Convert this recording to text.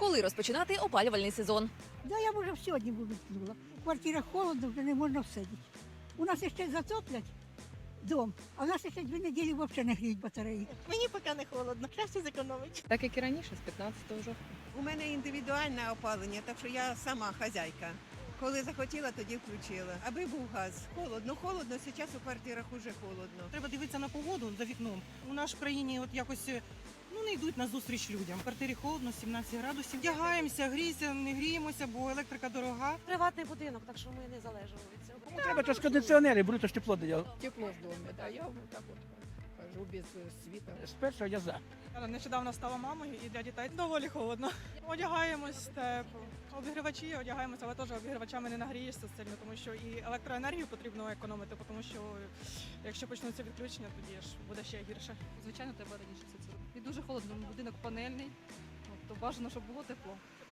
Коли розпочинати опалювальний сезон? Да, я б вже сьогодні буду тнула. В квартирах холодно, вже не можна всидіти. У нас ще затоплять дом, а в нас ще дві неділі взагалі не гріють батареї. Мені поки не холодно, краще зекономить. Так як і раніше, з 15 жовтня. У мене індивідуальне опалення, так що я сама хазяйка. Коли захотіла, тоді включила. Аби був газ. Холодно, холодно, зараз у квартирах уже холодно. Треба дивитися на погоду за вікном. У нашій країні от якось ну йдуть на зустріч людям. В квартирі холодно, 17 градусів. Вдягаємося, гріємося, не гріємося, бо електрика дорога. Приватний будинок, так що ми не залежимо від цього. Кому треба, то ж кондиціонери, беруть, то ж тепло дає. Тепло в домі, так, Я так вот хожу без света. З першого я за. Я нещодавно стала мамою і для дітей доволі холодно. Одягаємось тепло. Обігрівачі одягаємося, але теж обігрівачами не нагрієшся сильно, тому що і електроенергію потрібно економити, тому що якщо почнуться відключення, тоді ж буде ще гірше. Звичайно, треба раніше це робити. І дуже холодно, будинок панельний, то бажано, щоб було тепло.